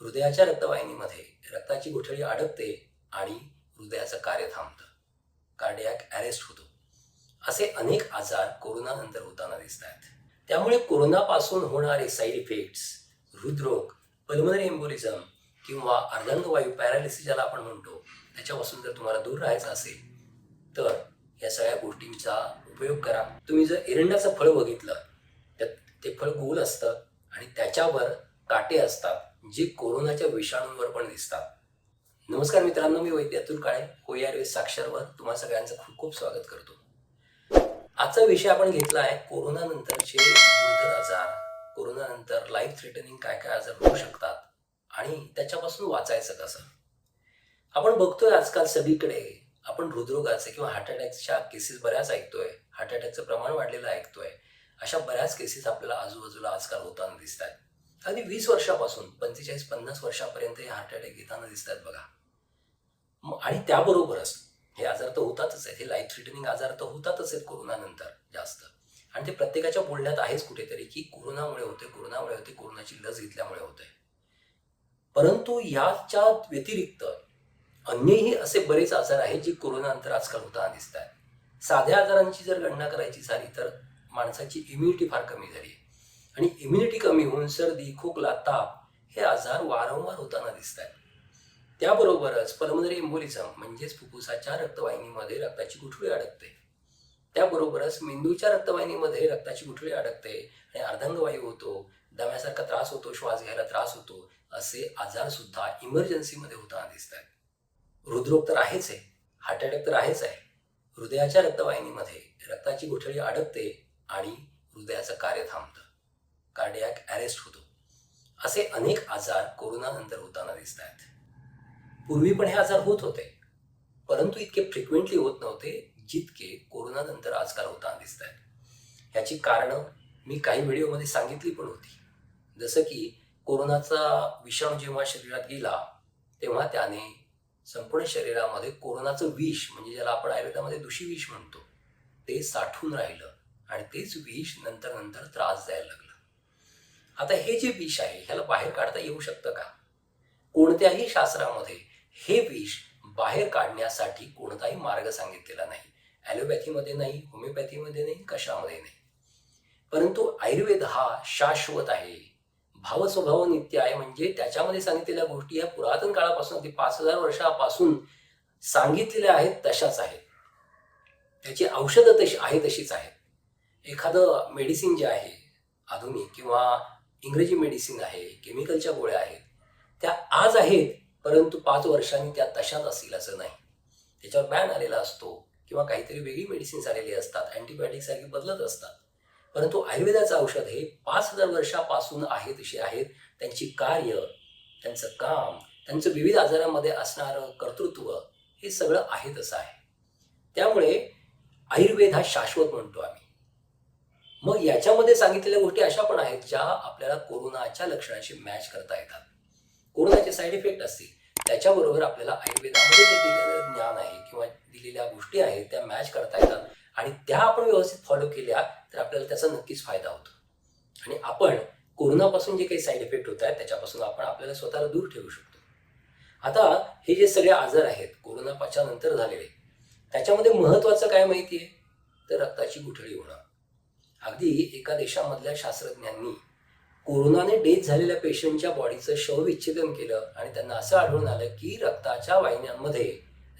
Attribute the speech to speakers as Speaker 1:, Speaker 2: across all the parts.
Speaker 1: हृदयाच्या रक्तवाहिनीमध्ये रक्ताची गुठळी अडकते आणि हृदयाचं कार्य थांबतं. कार्डियाक अरेस्ट होतो. असे अनेक आजार कोरोनानंतर होताना दिसत आहेत त्यामुळे कोरोनापासून होणारे साईड इफेक्ट्स हृदरोग पल्मनरी एम्बोलिझम किंवा अर्धांगवायू पॅरालिसिस ज्याला आपण म्हणतो त्याच्यापासून जर तुम्हाला दूर राहायचं असेल तर या सगळ्या गोष्टींचा उपयोग करा. तुम्ही जर एरंडाचं फळ बघितलं तर ते फळ गोल असतं आणि त्याच्यावर काटे असतात. जे कोरोनाच्या विषाणूंवर पण दिसतात. नमस्कार मित्रांनो मी वैद्य अतुल काळे होयार साक्षरवर तुम्हा सगळ्यांचं खूप खूप स्वागत करतो. आजचा विषय आपण घेतला आहे कोरोनानंतरचे दुर्धर आजार. कोरोना नंतर लाईफ थ्रेटनिंग काय काय आजार होऊ शकतात आणि त्याच्यापासून वाचायचं कसं? आपण बघतोय आजकाल सगळीकडे आपण हृदरोगाचे किंवा हार्ट अटॅकच्या केसेस बऱ्याच ऐकतोय हार्ट अटॅकचं प्रमाण वाढलेलं ऐकतोय. अशा बऱ्याच केसेस आपल्याला आजूबाजूला आजकाल होताना दिसत आहेत अगदी वीस वर्षापासून पंचेचाळीस पन्नास वर्षापर्यंत हे हार्ट अटॅक येताना दिसतात बघा. आणि त्याबरोबरच हे आजार तर होतातच आहेत. हे लाईफ थ्रिटनिंग आजार तर होतातच आहेत कोरोनानंतर जास्त. आणि ते प्रत्येकाच्या बोलण्यात आहेच कुठेतरी की कोरोनामुळे होते कोरोनामुळे होते कोरोनाची लस घेतल्यामुळे होते परंतु याच्या व्यतिरिक्त अन्यही असे बरेच आजार आहेत जे कोरोनानंतर आजकाल होताना दिसत आहेत साध्या आजारांची जर गणना करायची झाली तर माणसाची इम्युनिटी फार कमी झाली आहे. आणि इम्युनिटी कमी होऊन सर्दी खोकला ताप हे आजार वारंवार होताना दिसत आहेत त्याबरोबरच पल्मनरी एम्बोलिझम म्हणजेच फुफ्फुसाच्या रक्तवाहिनीमध्ये रक्ताची गुठळी अडकते. त्याबरोबरच मेंदूच्या रक्तवाहिनीमध्ये रक्ताची गुठळी अडकते आणि अर्धांगवायू होतो दम्यासारखा त्रास होतो श्वास घ्यायला त्रास होतो असे आजार सुद्धा इमर्जन्सीमध्ये होताना दिसत आहेत हृदरोग तर आहेच आहे हार्ट अटॅक तर आहेच आहे. हृदयाच्या रक्तवाहिनीमध्ये रक्ताची गुठळी अडकते आणि हृदयाचं कार्य थांबतं. कार्डियाक अरेस्ट होतो. असे अनेक आजार कोरोनानंतर होताना दिसत आहेत पूर्वी पण हे आजार होत होते परंतु इतके फ्रिक्वेंटली होत नव्हते जितके कोरोनानंतर आजकाल होताना दिसत आहेत ह्याची कारणं मी काही व्हिडिओमध्ये सांगितली पण होती. जसं की कोरोनाचा विषाणू जेव्हा शरीरात गेला तेव्हा त्याने संपूर्ण शरीरामध्ये कोरोनाचं विष म्हणजे ज्याला आपण आयुर्वेदामध्ये दुषी विष म्हणतो ते साठून राहिलं आणि तेच विष नंतर नंतर त्रास द्यायला लागलं. आता हे जे विष आहे ह्याला बाहेर काढता येऊ शकतं का? कोणत्याही शास्त्रामध्ये हे विष बाहेर काढण्यासाठी कोणताही मार्ग सांगितलेला नाही. ॲलोपॅथीमध्ये नाही होमिओपॅथीमध्ये नाही कशामध्ये नाही. परंतु आयुर्वेद हा शाश्वत आहे. भावस्वभाव नित्य आहे म्हणजे त्याच्यामध्ये सांगितलेल्या गोष्टी या पुरातन काळापासून अगदी पाच हजार वर्षापासून सांगितलेल्या आहेत तशाच आहेत. त्याची औषधं तशी आहे तशीच आहेत. एखादं मेडिसिन जे आहे आधुनिक किंवा इंग्रजी मेडिसिन आहे केमिकलच्या गोळ्या आहेत त्या आज आहेत परंतु पाच वर्षांनी त्या तशाच असतील असं नाही. त्याच्यावर बॅन आलेला असतो किंवा काहीतरी वेगळी मेडिसिन्स आलेली असतात अँटीबायोटिक सारखी बदलत असतात. परंतु आयुर्वेदाचं औषध हे पाच हजार वर्षापासून आहे तशी आहेत. त्यांची कार्य त्यांचं काम त्यांचं विविध आजारामध्ये असणारं कर्तृत्व हे सगळं आहे तसं आहे. त्यामुळे आयुर्वेद हा शाश्वत म्हणतो आम्ही. मग याच्यामध्ये सांगितलेल्या गोष्टी अशा पण आहेत ज्या आपल्याला कोरोनाच्या लक्षणाशी मॅच करता येतात. कोरोनाचे साईड इफेक्ट असतील त्याच्याबरोबर आपल्याला आयुर्वेदामध्ये जे दिलेलं ज्ञान आहे किंवा दिलेल्या गोष्टी आहेत त्या मॅच करता येतात आणि त्या आपण व्यवस्थित फॉलो केल्या तर आपल्याला त्याचा नक्कीच फायदा होतो. आणि आपण कोरोनापासून जे काही साईड इफेक्ट होत आहेत त्याच्यापासून आपण आपल्याला स्वतःला दूर ठेवू शकतो. आता हे जे सगळे आजार आहेत कोरोनापाच्या नंतर झालेले त्याच्यामध्ये महत्वाचं काय माहिती आहे? तर रक्ताची गुठळी होणं. अगदी एका देशामधल्या शास्त्रज्ञांनी कोरोनाने डेथ झालेल्या पेशंटच्या बॉडीचं शवविच्छेदन केलं आणि त्यांना असं आढळून आलं की रक्ताच्या वाहिन्यांमध्ये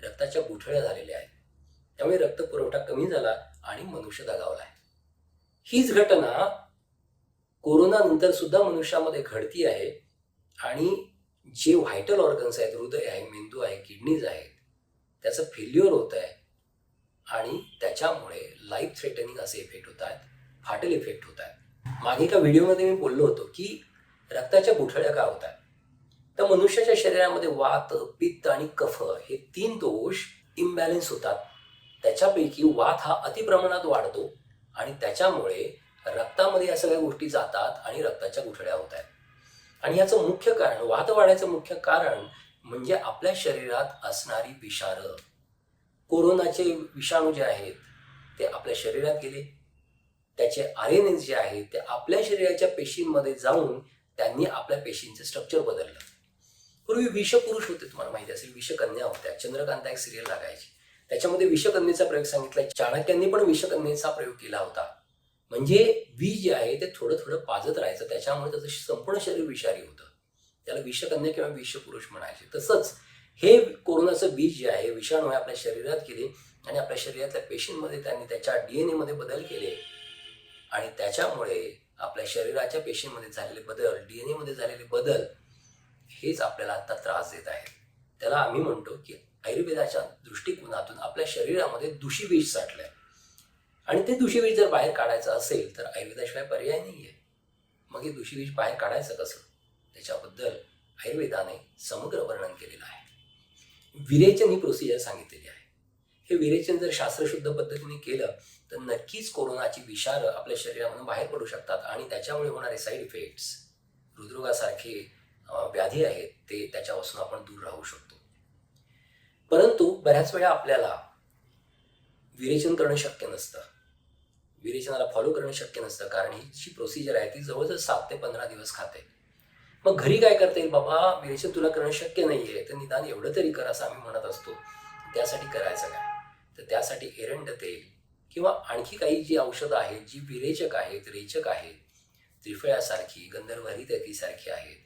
Speaker 1: रक्ताच्या गुठळ्या झालेल्या आहेत. त्यामुळे रक्त पुरवठा कमी झाला आणि मनुष्य दगावला आहे. हीच घटना कोरोनानंतर सुद्धा मनुष्यामध्ये घडती आहे आणि जे व्हायटल ऑर्गन्स आहेत हृदय आहे मेंदू आहे किडनीज आहेत त्याचं फेल्युअर होत आहे आणि त्याच्यामुळे लाईफ थ्रेटनिंग असे इफेक्ट होत आहेत फाटल इफेक्ट होत आहे. मागे एका व्हिडिओमध्ये मी बोललो होतो की रक्ताच्या गुठळ्या का होतात तर मनुष्याच्या शरीरामध्ये वात पित्त आणि कफ हे तीन दोष इम्बॅलेन्स होतात. त्याच्यापैकी वात हा अतिप्रमाणात वाढतो आणि त्याच्यामुळे रक्तामध्ये या सगळ्या गोष्टी जातात आणि रक्ताच्या गुठळ्या होत आहेत. आणि याचं मुख्य कारण वात वाढायचं मुख्य कारण म्हणजे आपल्या शरीरात असणारी विषारं. कोरोनाचे विषाणू जे आहेत ते आपल्या शरीरात गेले. त्याचे आर एन एस जे आहे ते आपल्या शरीराच्या पेशींमध्ये जाऊन त्यांनी आपल्या पेशींचं स्ट्रक्चर बदललं. पूर्वी विषपुरुष होते तुम्हाला माहिती असेल विषकन्या होत्या. चंद्रकांता एक सिरियल लागायची. त्याच्यामध्ये विषकन्येचा प्रयोग सांगितलाय चाणक्यांनी पण विषकन्येचा प्रयोग केला होता. म्हणजे विष जे आहे ते थोडं थोडं पाजत राहायचं. त्याच्यामुळे त्याचं संपूर्ण शरीर विषारी होतं. त्याला विषकन्या किंवा विषपुरुष म्हणायचे. तसंच हे कोरोनाचं बीज जे आहे विषाणू आहे आपल्या शरीरात गेले आणि आपल्या शरीरातल्या पेशींमध्ये त्यांनी त्याच्या डी एन एमध्ये बदल केले. आणि त्याच्यामुळे आपल्या शरीराच्या पेशींमध्ये झालेले बदल डी एन एमध्ये झालेले बदल हेच आपल्याला आत्ता त्रास देत आहेत. त्याला आम्ही म्हणतो की आयुर्वेदाच्या दृष्टिकोनातून आपल्या शरीरामध्ये दूषी विष आहे आणि ते दुषी विष जर बाहेर काढायचं असेल तर आयुर्वेदाशिवाय पर्याय नाही आहे मग हे दुषी विष बाहेर काढायचं कसं? त्याच्याबद्दल आयुर्वेदाने समग्र वर्णन केलेलं आहे. विरेचन ही प्रोसिजर सांगितलेली आहे. हे विरेचन जर शास्त्रशुद्ध पद्धतीने केलं तर नक्कीच कोरोनाची विषार आपल्या शरीरामधून बाहेर पडू शकतात आणि त्याच्यामुळे होणारे साईड इफेक्ट्स हृदरोगासारखे व्याधी आहेत ते त्याच्यापासून आपण दूर राहू शकतो. परंतु बऱ्याच वेळा आपल्याला विरेचन करणं शक्य नसतं. विरेचनाला फॉलो करणं शक्य नसतं कारण ही जी प्रोसिजर आहे ती जवळजवळ सात ते पंधरा दिवस खाते. मग घरी काय करता येईल बाबा? विरेचन तुला करणं शक्य नाही आहे तर निदान एवढं तरी कर असं आम्ही म्हणत असतो. त्यासाठी करायचं काय? तर त्यासाठी एरंड तेल किंवा आणखी काही जी औषधं आहेत जी विरेचक आहेत रेचक आहेत त्रिफळ्यासारखी गंधर्व हरितकीसारखी आहेत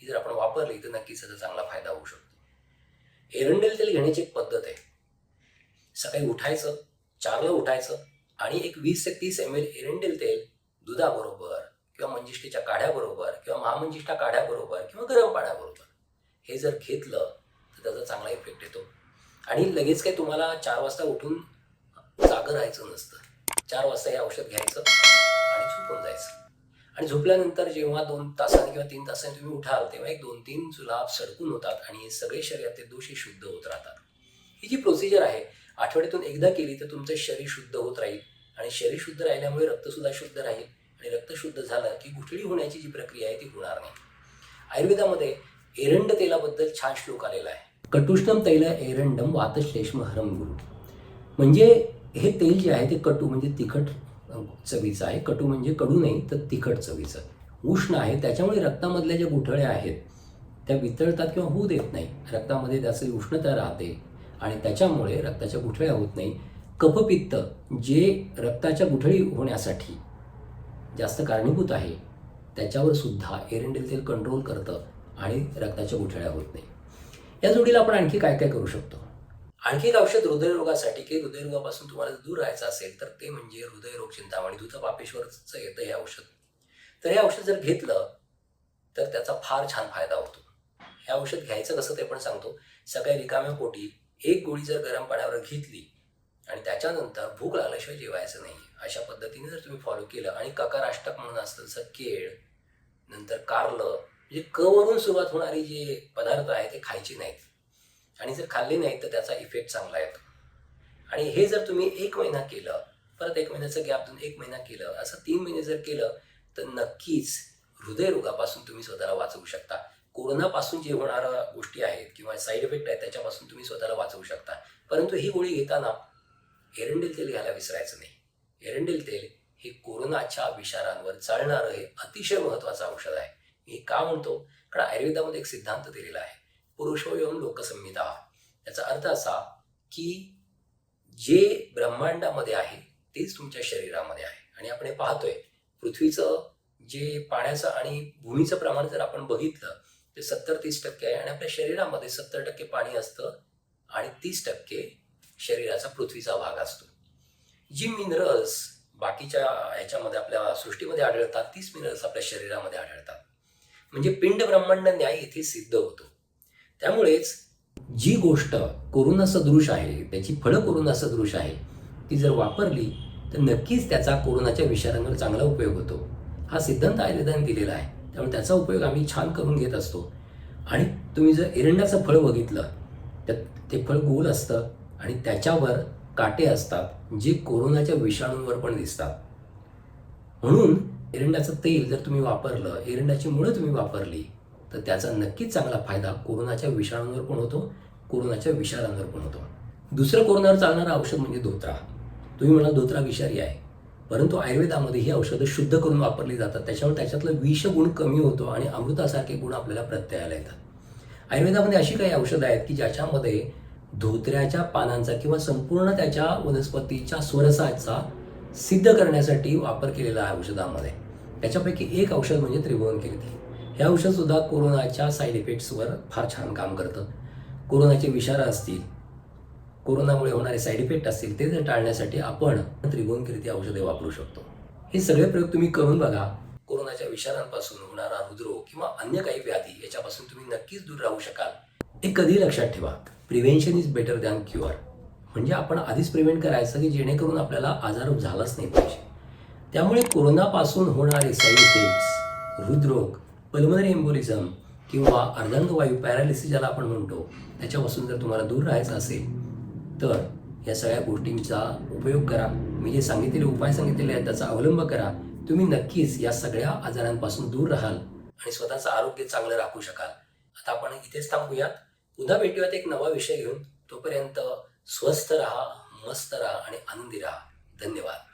Speaker 1: ही जर आपण वापरली तर नक्कीच त्याचा चांगला फायदा होऊ शकतो. एरंडेल तेल घेण्याची एक पद्धत आहे. सकाळी उठायचं चारला उठायचं आणि एक वीस ते तीस एम एल एरंडेल तेल दुधाबरोबर किंवा मंजिष्ठेच्या काढ्याबरोबर किंवा महामंजिष्ठा काढ्याबरोबर किंवा गरम पाण्याबरोबर हे जर घेतलं तर त्याचा चांगला इफेक्ट येतो. आणि लगेच काही तुम्हाला चार वाजता उठून जागं राहायचं नसतं. चार वाजता हे औषध घ्यायचं आणि झोपून जायचं. आणि झोपल्यानंतर जेव्हा दोन तासांनी किंवा तीन तासांनी तुम्ही उठाल तेव्हा एक दोन तीन जुलाब सडकून होतात आणि हे सगळे शरीरातले दोषी शुद्ध होत राहतात. ही जी प्रोसिजर आहे आठवड्यातून एकदा केली तर तुमचं शरीर शुद्ध होत राहील आणि शरीर शुद्ध राहिल्यामुळे रक्तसुद्धा शुद्ध राहील आणि रक्त शुद्ध झालं की गुठळी होण्याची जी प्रक्रिया आहे ती होणार नाही. आयुर्वेदामध्ये एरंड तेलाबद्दल छान श्लोक आलेला आहे. कटुष्णम तैल एरंडम वातश्लेष्म हरम गुरु. म्हणजे हे तेल जे आहे ते कटू म्हणजे तिखट चवीचं आहे. कटू म्हणजे कडू नाही तर तिखट चवीचं. उष्ण आहे त्याच्यामुळे रक्तामधल्या ज्या गुठळ्या आहेत त्या वितळतात किंवा होऊ देत नाही. रक्तामध्ये त्याची उष्णता राहते आणि त्याच्यामुळे रक्ताच्या गुठळ्या होत नाही. कफपित्त जे रक्ताच्या गुठळी होण्यासाठी जास्त कारणीभूत आहे त्याच्यावर सुद्धा एरंडेल तेल कंट्रोल करतं आणि रक्ताच्या गुठळ्या होत नाही. या जोडीला आपण आणखी काय काय करू शकतो? आणखी एक औषध हृदयरोगासाठी की हृदयरोगापासून तुम्हाला जर दूर राहायचं असेल तर ते म्हणजे हृदयरोग चिंतामणी दुधा पापेश्वरचं येतं हे औषध. तर हे औषध जर घेतलं तर त्याचा फार छान फायदा होतो. हे औषध घ्यायचं कसं ते पण सांगतो. सकाळी रिकाम्या पोटी एक गोळी जर गरम पाण्यावर घेतली आणि त्याच्यानंतर भूक लागल्याशिवाय जेवायचं नाही अशा पद्धतीने जर तुम्ही फॉलो केलं आणि ककाराष्टक म्हणून असतं जसं केळ नंतर कारलं म्हणजे क वरून सुरुवात होणारी जे पदार्थ आहे ते खायचे नाहीत. आणि जर खाल्ले नाही तर त्याचा इफेक्ट चांगला येतो. आणि हे जर तुम्ही एक महिना केलं परत एक महिन्याचं गॅप देऊन एक महिना केलं असं तीन महिने जर केलं तर नक्कीच हृदयरोगापासून तुम्ही स्वतःला वाचवू शकता. कोरोनापासून जे होणाऱ्या गोष्टी आहेत किंवा साईड इफेक्ट आहेत त्याच्यापासून तुम्ही स्वतःला वाचवू शकता. परंतु ही गोळी घेताना एरंडेल तेल घ्यायला विसरायचं नाही. एरंडेल तेल हे कोरोनाच्या विषारांवर चालणारं हे अतिशय महत्त्वाचं औषध आहे. मी हे का म्हणतो? कारण आयुर्वेदामध्ये एक सिद्धांत दिलेला आहे. पुरुषोयम लोकसंहिता. याचा अर्थ असा की जे ब्रह्मांडामध्ये आहे तेच तुमच्या शरीरामध्ये आहे. आणि आपण हे पाहतोय पृथ्वीचं जे पाण्याचं आणि भूमीचं प्रमाण जर आपण बघितलं ते सत्तर तीस टक्के आहे आणि आपल्या शरीरामध्ये सत्तर टक्के पाणी असतं आणि तीस टक्के शरीराचा पृथ्वीचा भाग असतो. जी मिनरल्स बाकीच्या ह्याच्यामध्ये आपल्या सृष्टीमध्ये आढळतात तीच मिनरल्स आपल्या शरीरामध्ये आढळतात. म्हणजे पिंड ब्रह्मांड न्याय इथे सिद्ध होतो. त्यामुळेच जी गोष्ट कोरोना सदृश आहे त्याची फळं कोरोना सदृश आहे ती जर वापरली तर नक्कीच त्याचा कोरोनाच्या विषारांवर चांगला उपयोग होतो. हा सिद्धांत आयुर्वेदाने दिलेला आहे. त्यामुळे त्याचा उपयोग आम्ही छान करून घेत असतो. आणि तुम्ही जर एरंडाचं फळ बघितलं तर ते फळ गोल असतं आणि त्याच्यावर काटे असतात जे कोरोनाच्या विषाणूंवर पण दिसतात. म्हणून एरंडाचं तेल जर तुम्ही वापरलं एरंडाची मुळं तुम्ही वापरली तर त्याचा नक्कीच चांगला फायदा कोरोनाच्या विषाणूंवर पण होतो कोरोनाच्या विषारांवर पण होतो. दुसरं कोरोनावर चालणारं औषध म्हणजे धोत्रा. तुम्ही म्हणा धोत्रा विषारी आहे. परंतु आयुर्वेदामध्ये ही औषधं शुद्ध करून वापरली जातात. त्याच्यामुळे त्याच्यातलं विषगुण कमी होतो आणि अमृतासारखे गुण आपल्याला प्रत्ययाला येतात. आयुर्वेदामध्ये अशी काही औषधं आहेत की ज्याच्यामध्ये धोत्र्याच्या पानांचा किंवा संपूर्ण त्याच्या वनस्पतीच्या स्वरसाचा सिद्ध करण्यासाठी वापर केलेला आहे औषधामध्ये. त्याच्यापैकी एक औषध म्हणजे त्रिभुवन कीर्ती हे औषधसुद्धा कोरोनाच्या साईड इफेक्ट्सवर फार छान काम करतं. कोरोनाचे विषार असतील कोरोनामुळे होणारे साईड इफेक्ट असतील ते जर टाळण्यासाठी आपण त्रिभुवन औषधे वापरू शकतो. हे सगळे प्रयोग तुम्ही करून बघा. कोरोनाच्या विषारांपासून होणारा हृदरोग किंवा अन्य काही व्याधी याच्यापासून तुम्ही नक्कीच दूर राहू शकाल. हे कधी लक्षात ठेवा. Prevention is better than cure म्हणजे आपण आधीच प्रिव्हेंट करायचं की जेणेकरून आपल्याला आजार झालाच नाही पाहिजे. त्यामुळे कोरोनापासून होणारे साईड इफेक्ट्स हृदरोग पल्मनरी एम्बोलिझम किंवा अर्धांगवायू पॅरालिसिस ज्याला आपण म्हणतो त्याच्यापासून जर तुम्हाला दूर राहायचं असेल तर या सगळ्या गोष्टींचा उपयोग करा. मी जे सांगितलेले उपाय सांगितलेले आहेत त्याचा अवलंब करा. तुम्ही नक्कीच या सगळ्या आजारांपासून दूर राहाल आणि स्वतःचं आरोग्य चांगलं राखू शकाल. आता आपण इथेच थांबूयात. पुन्हा भेटूयात एक नवा विषय घेऊन. तोपर्यंत स्वस्थ राहा मस्त राहा आणि आनंदी राहा. धन्यवाद.